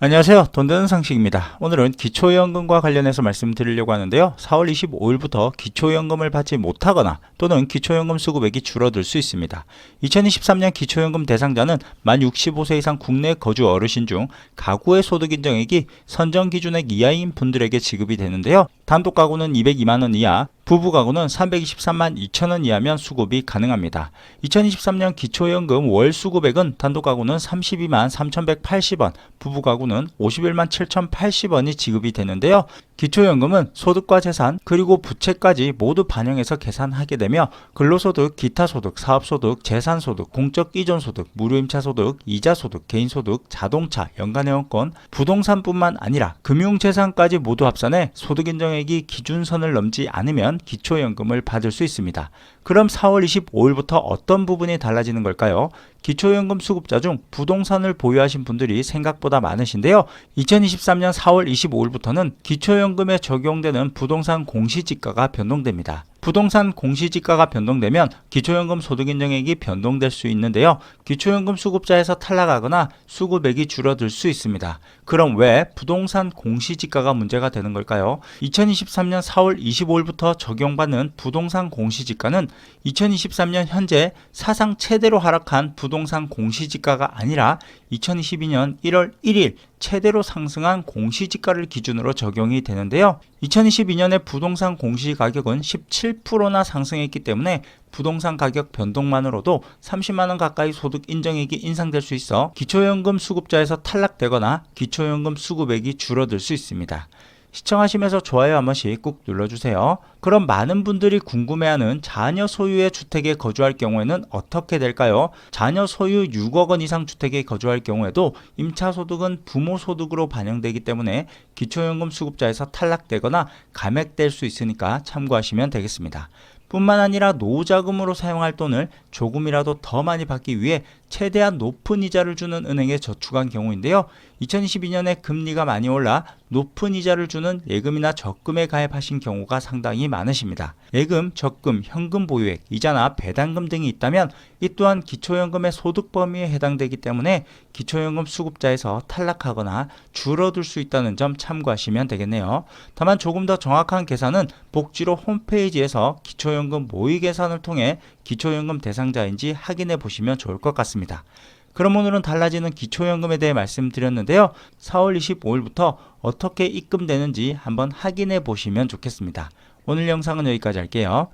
안녕하세요. 돈 되는 상식입니다. 오늘은 기초연금과 관련해서 말씀드리려고 하는데요. 4월 25일부터 기초연금을 받지 못하거나 또는 기초연금 수급액이 줄어들 수 있습니다. 2023년 기초연금 대상자는 만 65세 이상 국내 거주 어르신 중 가구의 소득 인정액이 선정 기준액 이하인 분들에게 지급이 되는데요. 단독 가구는 202만 원 이하, 부부 가구는 323만 2천 원 이하면 수급이 가능합니다. 2023년 기초연금 월 수급액은 단독 가구는 32만 3,180원, 부부 가구는 51만 7,080원이 지급이 되는데요. 기초연금은 소득과 재산 그리고 부채까지 모두 반영해서 계산하게 되며 근로소득, 기타소득, 사업소득, 재산소득, 공적 이전소득, 무료임차소득, 이자소득, 개인소득, 자동차, 연간회원권, 부동산뿐만 아니라 금융재산까지 모두 합산해 소득인정액 이 기준선을 넘지 않으면 기초연금을 받을 수 있습니다. 그럼 4월 25일부터 어떤 부분이 달라지는 걸까요? 기초연금 수급자 중 부동산을 보유하신 분들이 생각보다 많으신데요. 2023년 4월 25일부터는 기초연금에 적용되는 부동산 공시지가가 변동됩니다. 부동산 공시지가가 변동되면 기초연금 소득인정액이 변동될 수 있는데요. 기초연금 수급자에서 탈락하거나 수급액이 줄어들 수 있습니다. 그럼 왜 부동산 공시지가가 문제가 되는 걸까요? 2023년 4월 25일부터 적용받는 부동산 공시지가는 2023년 현재 사상 최대로 하락한 부동산 공시지가가 아니라 2022년 1월 1일 최대로 상승한 공시지가를 기준으로 적용이 되는데요. 2022년에 부동산 공시 가격은 17%나 상승했기 때문에 부동산 가격 변동만으로도 30만 원 가까이 소득 인정액이 인상될 수 있어 기초연금 수급자에서 탈락되거나 기초연금 수급액이 줄어들 수 있습니다. 시청하시면서 좋아요 한 번씩 꾹 눌러주세요. 그럼 많은 분들이 궁금해하는 자녀 소유의 주택에 거주할 경우에는 어떻게 될까요? 자녀 소유 6억 원 이상 주택에 거주할 경우에도 임차 소득은 부모 소득으로 반영되기 때문에 기초연금 수급자에서 탈락되거나 감액될 수 있으니까 참고하시면 되겠습니다. 뿐만 아니라 노후자금으로 사용할 돈을 조금이라도 더 많이 받기 위해 최대한 높은 이자를 주는 은행에 저축한 경우인데요. 2022년에 금리가 많이 올라 높은 이자를 주는 예금이나 적금에 가입하신 경우가 상당히 많으십니다. 예금, 적금, 현금 보유액, 이자나 배당금 등이 있다면 이 또한 기초연금의 소득 범위에 해당되기 때문에 기초연금 수급자에서 탈락하거나 줄어들 수 있다는 점 참고하시면 되겠네요. 다만 조금 더 정확한 계산은 복지로 홈페이지에서 기초연금 모의 계산을 통해 기초연금 대상자인지 확인해 보시면 좋을 것 같 습니다. 그럼 오늘은 달라지는 기초연금에 대해 말씀드렸는데요. 4월 25일부터 어떻게 입금되는지 한번 확인해 보시면 좋겠습니다. 오늘 영상은 여기까지 할게요.